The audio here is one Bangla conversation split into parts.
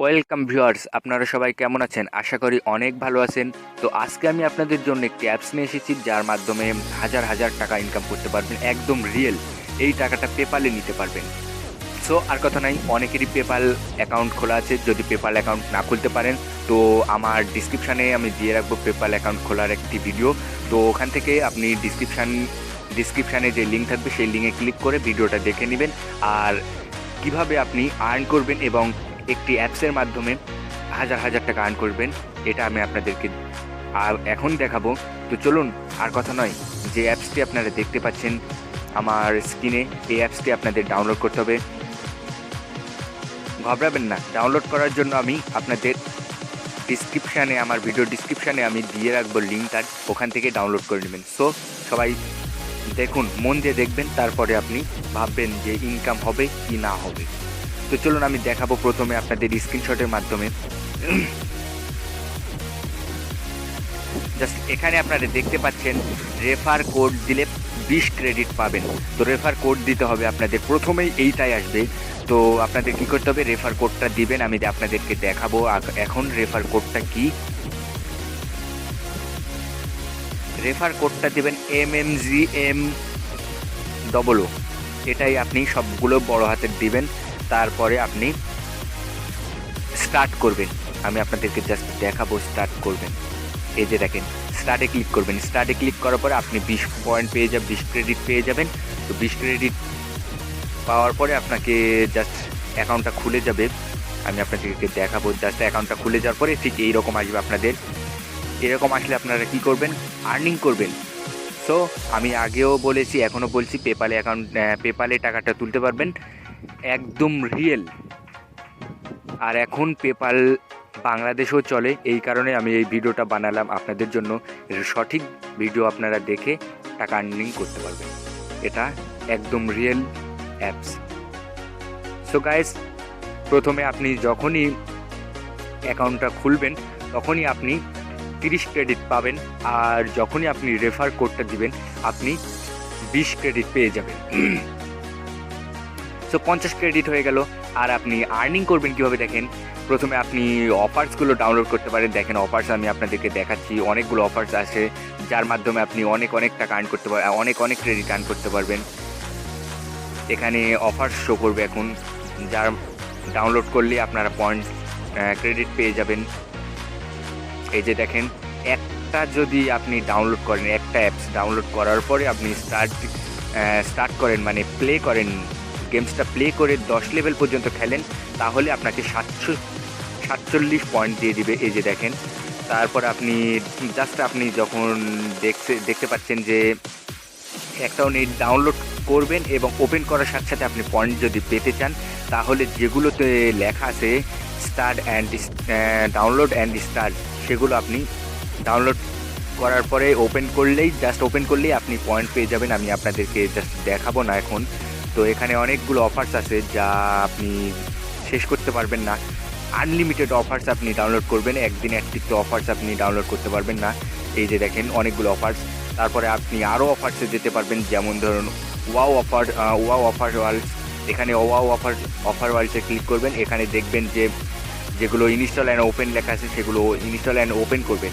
ওয়েলকাম ভিউয়ার্স আপনারা সবাই কেমন আছেন? আশা করি অনেক ভালো আছেন। তো আজকে আমি আপনাদের জন্য একটি অ্যাপস নিয়ে এসেছি, যার মাধ্যমে হাজার হাজার টাকা ইনকাম করতে পারবেন, একদম রিয়েল এই টাকাটা পেপালে নিতে পারবেন। সো আর কথা নাই, অনেকেরই পেপাল অ্যাকাউন্ট খোলা আছে। যদি পেপাল অ্যাকাউন্ট না খুলতে পারেন, তো আমার ডিসক্রিপশানে আমি দিয়ে রাখব পেপাল অ্যাকাউন্ট খোলার একটি ভিডিও তো ওখান থেকে আপনি ডিসক্রিপশান ডিসক্রিপশানে যে লিঙ্ক থাকবে, সেই লিঙ্কে ক্লিক করে ভিডিওটা দেখে নেবেন। আর কীভাবে আপনি আর্ন করবেন এবং একটি অ্যাপসের মাধ্যমে হাজার হাজার টাকা আর্ন করবেন, এটা আমি আপনাদেরকে আর এখন দেখাবো। তো চলুন, আর কথা নয়, যে অ্যাপসটি আপনারা দেখতে পাচ্ছেন আমার স্ক্রিনে এই অ্যাপসটি আপনাদের ডাউনলোড করতে হবে। ঘবরাবেন না ডাউনলোড করার জন্য আমি আপনাদের ডিসক্রিপশানে আমার ভিডিও ডিসক্রিপশানে আমি দিয়ে রাখব লিঙ্কটা ওখান থেকে ডাউনলোড করে নেবেন। সো সবাই দেখুন, মন দিয়ে দেখবেন, তারপরে আপনি ভাববেন যে ইনকাম হবে কি না হবে। তো চলুন আমি দেখাবো প্রথমে আপনাদের স্ক্রিনশটের মাধ্যমে। জাস্ট এখানে আপনারা দেখতে পাচ্ছেন রেফার কোড দিলে বিশ ক্রেডিট পাবেন। তো রেফার কোড দিতে হবে আপনাদের। প্রথমেই এইটাই আসবে। তো আপনাদের কি করতে হবে? রেফার কোডটা দিবেন, আমি আপনাদেরকে দেখাবো। এখন রেফার কোডটা কি? রেফার কোডটা দিবেন M M G M double O এটাই আপনি সবগুলো বড় হাতের দিবেন, তারপরে আপনি স্টার্ট করবেন। আমি আপনাদেরকে জাস্ট দেখাবো স্টার্ট করবেন। এই যে দেখেন, স্টার্টে ক্লিক করবেন। স্টার্টে ক্লিক করার পরে আপনি বিশ পয়েন্ট পেয়ে যাবেন, বিশ ক্রেডিট পেয়ে যাবেন। তো বিশ ক্রেডিট পাওয়ার পরে আপনাকে জাস্ট অ্যাকাউন্টটা খুলে যাবে। আমি আপনাদেরকে দেখাবো, জাস্ট অ্যাকাউন্টটা খুলে যাওয়ার পরে ঠিক এইরকম আসবে আপনাদের। এরকম আসলে আপনারা কি করবেন? আর্নিং করবেন। সো আমি আগেও বলেছি এখনও বলছি পেপালে অ্যাকাউন্ট পেপালে টাকাটা তুলতে পারবেন। একদম রিয়েল আর এখন পেপাল বাংলাদেশেও চলে। এই কারণে আমি এই ভিডিওটা বানালাম আপনাদের জন্য। সঠিক ভিডিও আপনারা দেখে টাকা আর্নিং করতে পারবেন। এটা একদম রিয়েল অ্যাপস সো গাইস প্রথমে আপনি যখনই অ্যাকাউন্টটা খুলবেন, তখনই আপনি তিরিশ ক্রেডিট পাবেন আর যখনই আপনি রেফার কোডটা দিবেন, আপনি বিশ ক্রেডিট পেয়ে যাবেন। সো পঞ্চাশ ক্রেডিট হয়ে গেল। আর আপনি আর্নিং করবেন কীভাবে দেখেন? প্রথমে আপনি অফার্সগুলো ডাউনলোড করতে পারেন। দেখেন অফার্স আমি আপনাদেরকে দেখাচ্ছি। অনেকগুলো অফার্স আছে, যার মাধ্যমে আপনি অনেক অনেক টাকা আর্ন করতে পারবেন অনেক অনেক ক্রেডিট আর্ন করতে পারবেন। এখানে অফার শো করবে এখন, যার ডাউনলোড করলে আপনারা পয়েন্ট ক্রেডিট পেয়ে যাবেন। এই যে দেখেন, একটা যদি আপনি ডাউনলোড করেন, একটা অ্যাপস ডাউনলোড করার পরে আপনি স্টার্ট স্টার্ট করেন মানে প্লে করেন গেমসটা প্লে করে দশ লেভেল পর্যন্ত খেলেন, তাহলে আপনাকে সাতশো, সাতচল্লিশ পয়েন্ট দিয়ে দিবে এই যে দেখেন। তারপর আপনি জাস্ট আপনি যখন দেখতে দেখতে পাচ্ছেন যে একটা নেট ডাউনলোড করবেন এবং ওপেন করার সাথে সাথে আপনি পয়েন্ট যদি পেতে চান, তাহলে যেগুলোতে লেখা আছে start and download and start সেগুলো আপনি ডাউনলোড করার পরে ওপেন করলেই জাস্ট ওপেন করলেই আপনি পয়েন্ট পেয়ে যাবেন। আমি আপনাদেরকে জাস্ট দেখাবো না এখন। তো এখানে অনেকগুলো অফার্স আছে যা আপনি শেষ করতে পারবেন না। আনলিমিটেড অফার্স আপনি ডাউনলোড করবেন। একদিনে একটিতে অফার্স আপনি ডাউনলোড করতে পারবেন না। এই যে দেখেন, অনেকগুলো অফার্স তারপরে আপনি আরও অফার্সে যেতে পারবেন। যেমন ধরুন wow offer wow offer world এখানে ওয়াও অফার অফার ওয়ার্ল্ডসে ক্লিক করবেন। এখানে দেখবেন যে যেগুলো ইনস্টল অ্যান্ড ওপেন লেখা আছে, সেগুলো ইনস্টল অ্যান্ড ওপেন করবেন।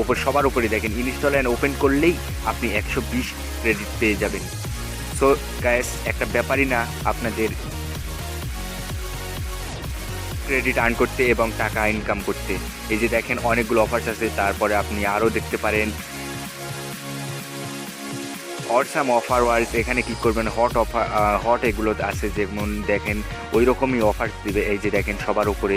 ওপর সবার উপরে দেখেন ইনস্টল অ্যান্ড ওপেন করলেই আপনি একশো বিশ ক্রেডিট পেয়ে যাবেন। সো গ্যাস একটা ব্যাপারই না, আপনাদের ক্রেডিট আর্ন করতে এবং টাকা ইনকাম করতে। এই যে দেখেন, অনেকগুলো অফার্স আছে, তারপরে আপনি আরও দেখতে পারেন। অরসাম অফার ওয়ার্ল্ড এখানে ক্লিক করবেন হট অফার হট এগুলো আছে যেমন দেখেন ওই রকমই অফার দিবে। এই যে দেখেন, সবার উপরে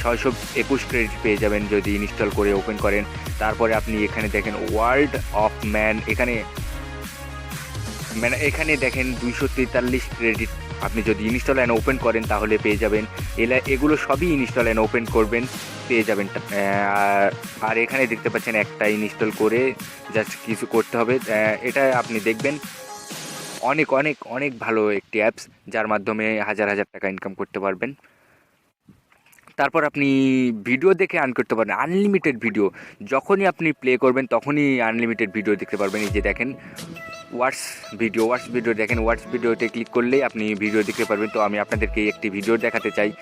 ছয়শো একুশ ক্রেডিট পেয়ে যাবেন যদি ইনস্টল করে ওপেন করেন। তারপরে আপনি এখানে দেখেন ওয়ার্ল্ড অফ ম্যান এখানে মানে এখানে দেখেন, দুইশো তেতাল্লিশ ক্রেডিট আপনি যদি ইনস্টল অ্যান্ড ওপেন করেন, তাহলে পেয়ে যাবেন। এলা, এগুলো সবই ইনস্টল অ্যান্ড ওপেন করবেন। পেয়ে যাবেন। আর- এখানে দেখতে পাচ্ছেন একটা ইনস্টল করে জাস্ট কিছু করতে হবে। এটা আপনি দেখবেন অনেক অনেক অনেক ভালো একটি অ্যাপস যার মাধ্যমে হাজার হাজার টাকা ইনকাম করতে পারবেন। তারপর আপনি ভিডিও দেখে আর্ন করতে পারবেন আনলিমিটেড ভিডিও যখনই আপনি প্লে করবেন, তখনই আনলিমিটেড ভিডিও দেখতে পারবেন। এই যে দেখেন ওয়াটস ভিডিও ওয়াটস ভিডিও দেখেন ওয়াটস ভিডিওতে ক্লিক করলেই আপনি ভিডিও দেখতে পারবেন। তো আমি আপনাদেরকে একটি ভিডিও দেখাতে চাই।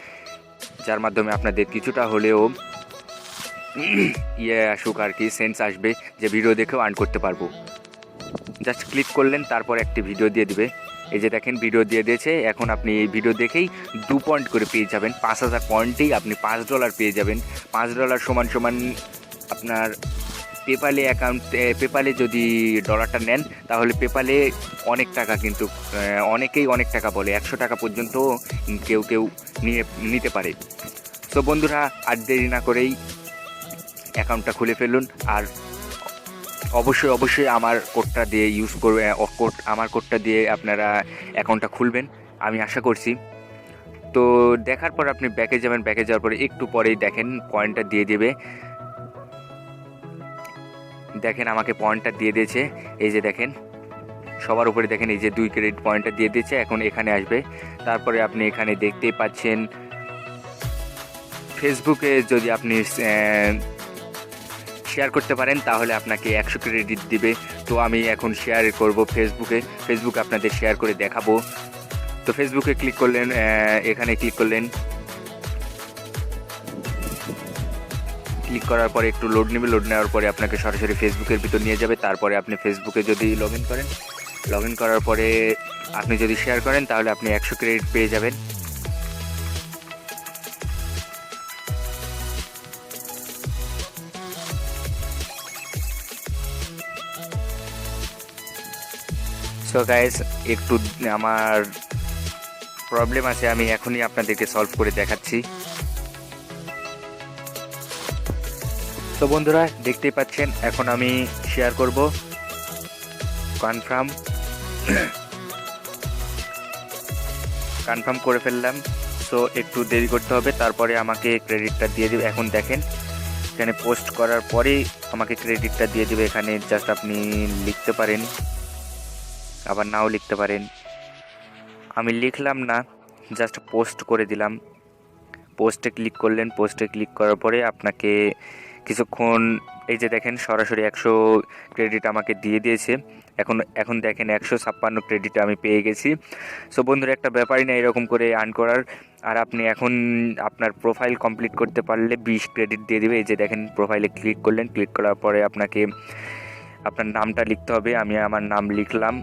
যার মাধ্যমে আপনাদের কিছুটা হলেও ইয়ে আসুক আর কি সেন্স আসবে যে ভিডিও দেখেও আর্ন করতে পারব। জাস্ট ক্লিক করলেন, তারপর একটি ভিডিও দিয়ে দেবে। এই যে দেখেন ভিডিও দিয়ে দিয়েছে। এখন আপনি এই ভিডিও দেখেই দু পয়েন্ট করে পেয়ে যাবেন। পাঁচ হাজার পয়েন্টেই আপনি পাঁচ ডলার পেয়ে যাবেন। পাঁচ ডলার সমান সমান আপনার পেপালে অ্যাকাউন্ট পেপালে যদি ডলারটা নেন, তাহলে পেপালে অনেক টাকা কিন্তু অনেকেই অনেক টাকা বলে, একশো টাকা পর্যন্ত কেউ কেউ নিয়ে, নিতে পারে। তো বন্ধুরা, আর দেরি না করেই অ্যাকাউন্টটা খুলে ফেলুন, আর অবশ্যই অবশ্যই আমার কোডটা দিয়ে ইউজ করবে কোড আমার কোডটা দিয়ে আপনারা অ্যাকাউন্টটা খুলবেন, আমি আশা করছি। তো দেখার পর আপনি ব্যাকে যাবেন ব্যাকে যাওয়ার পরে একটু পরেই দেখেন পয়েন্টটা দিয়ে দেবে। দেখেন আমাকে পয়েন্টটা দিয়ে দিয়েছে। এই যে দেখেন, সবার উপরে দেখেন, এই যে দুই ক্রেডিট পয়েন্টটা দিয়ে দিয়েছে, এখন এখানে আসবে। তারপরে আপনি এখানে দেখতেই পাচ্ছেন ফেসবুকে যদি আপনি শেয়ার করতে পারেন, তাহলে আপনাকে একশো ক্রেডিট দিবে। তো আমি এখন শেয়ার করব ফেসবুকে ফেসবুকে আপনাদের শেয়ার করে দেখাবো। তো ফেসবুকে ক্লিক করলেন এখানে ক্লিক করলেন ক্লিক করার পরে একটু লোড নেবে লোড নেওয়ার পরে আপনাকে সরাসরি ফেসবুকের ভিতর নিয়ে যাবে। তারপরে আপনি ফেসবুকে যদি লগ ইন করেন লগ ইন করার পরে আপনি যদি শেয়ার করেন, তাহলে আপনি একশো ক্রেডিট পেয়ে যাবেন। সো গাইস একটু আমার প্রবলেম আছে, আমি এখনই আপনাদেরকে সলভ করে দেখাচ্ছি। তো বন্ধুরা, দেখতেই পাচ্ছেন, এখন আমি শেয়ার করব। কনফার্ম কনফার্ম করে ফেললাম। সো একটু দেরি করতে হবে, তারপরে আমাকে ক্রেডিটটা দিয়ে দেবে। এখন দেখেন, এখানে পোস্ট করার পরেই আমাকে ক্রেডিটটা দিয়ে দেবে। এখানে জাস্ট আপনি লিখতে পারেন। আবার নাও লিখতে পারেন। আমি লিখলাম না জাস্ট পোস্ট করে দিলাম। পোস্টে ক্লিক করলেন পোস্টে ক্লিক করার পরে আপনাকে কিছুক্ষণ, এই যে দেখেন সরাসরি একশো ক্রেডিট আমাকে দিয়ে দিয়েছে। এখন এখন দেখেন একশো ছাপ্পান্ন ক্রেডিট আমি পেয়ে গেছি। সো বন্ধুরা, একটা ব্যাপারই না এরকম করে আর্ন করার। আর আপনি এখন আপনার প্রোফাইল কমপ্লিট করতে পারলে বিশ ক্রেডিট দিয়ে দেবে। এই যে দেখেন প্রোফাইলে ক্লিক করলেন। ক্লিক করার পরে আপনাকে আপনার নামটা লিখতে হবে। আমি আমার নাম লিখলাম।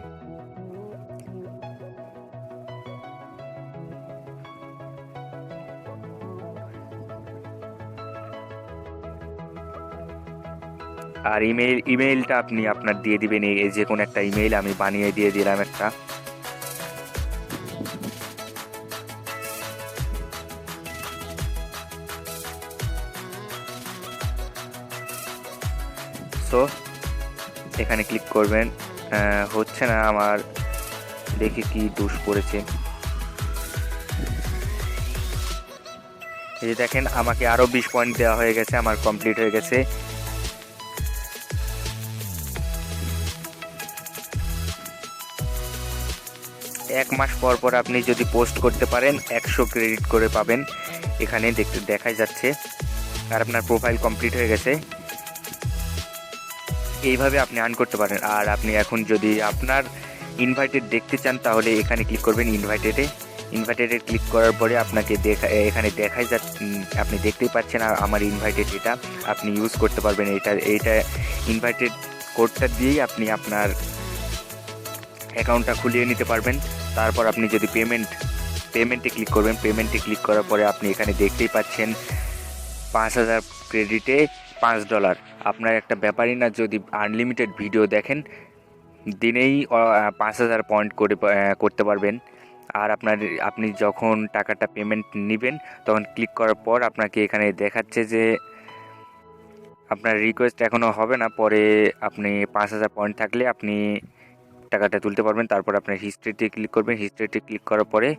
আর ইমেল ইমেলটা আপনি আপনার দিয়ে দিবেন, এই যে কোনো একটা ইমেল আমি বানিয়ে দিয়ে দিলাম একটা। সো এখানে ক্লিক করবেন হচ্ছে না আমার দেখি কি দোষ পড়েছে। এই দেখেন, আমাকে আরও বিশ পয়েন্ট দেওয়া হয়ে গেছে, আমার কমপ্লিট হয়ে গেছে। এক মাস পর পর আপনি যদি পোস্ট করতে পারেন, একশো ক্রেডিট করে পাবেন। এখানে দেখতে, দেখাই যাচ্ছে। আর আপনার প্রোফাইল কমপ্লিট হয়ে গেছে। এইভাবে আপনি আর্ন করতে পারেন। আর আপনি এখন যদি আপনার ইনভাইটেড দেখতে চান, তাহলে এখানে ক্লিক করবেন ইনভাইটেডে ইনভাইটেডে ক্লিক করার পরে আপনাকে দেখা, এখানে দেখাই যা আপনি দেখতেই পাচ্ছেন আমার ইনভাইটেড এটা আপনি ইউজ করতে পারবেন। এটা এইটা ইনভাইটেড কোডটা দিয়েই আপনি আপনার অ্যাকাউন্টটা খুলিয়ে নিতে পারবেন। তারপর আপনি যদি পেমেন্ট পেমেন্টে ক্লিক করবেন পেমেন্টে ক্লিক করার পরে আপনি এখানে দেখতেই পাচ্ছেন পাঁচ হাজার ক্রেডিটে পাঁচ ডলার আপনার একটা ব্যাপারই না, যদি আনলিমিটেড ভিডিও দেখেন, দিনেই পাঁচ হাজার পয়েন্ট করে করতে পারবেন। আর আপনার, আপনি যখন টাকাটা পেমেন্ট নেবেন, তখন ক্লিক করার পর আপনাকে এখানে দেখাচ্ছে যে আপনার রিকোয়েস্ট এখনও হবে না, পরে আপনি পাঁচ হাজার পয়েন্ট থাকলে আপনি টাকাটা তুলতে পারবেন। তারপর আপনার হিস্ট্রিতে ক্লিক করবেন। হিস্ট্রিতে ক্লিক করার পরে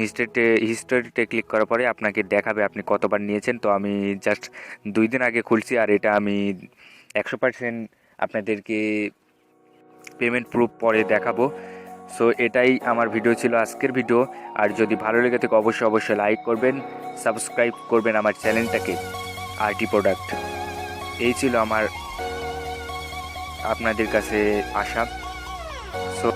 হিস্ট্রিতে হিস্টোরিতে ক্লিক করার পরে আপনাকে দেখাবে আপনি কতবার নিয়েছেন। তো আমি জাস্ট দুই দিন আগে খুলছি আর এটা আমি একশো পার্সেন্ট আপনাদেরকে পেমেন্ট প্রুফ পরে দেখাবো। সো এটাই আমার ভিডিও ছিল আজকের ভিডিও আর যদি ভালো লেগে থাকে অবশ্যই অবশ্যই লাইক করবেন সাবস্ক্রাইব করবেন আমার চ্যানেলটাকে আরটি প্রোডাক্ট এই ছিল আমার আপনাদের কাছে আসা সো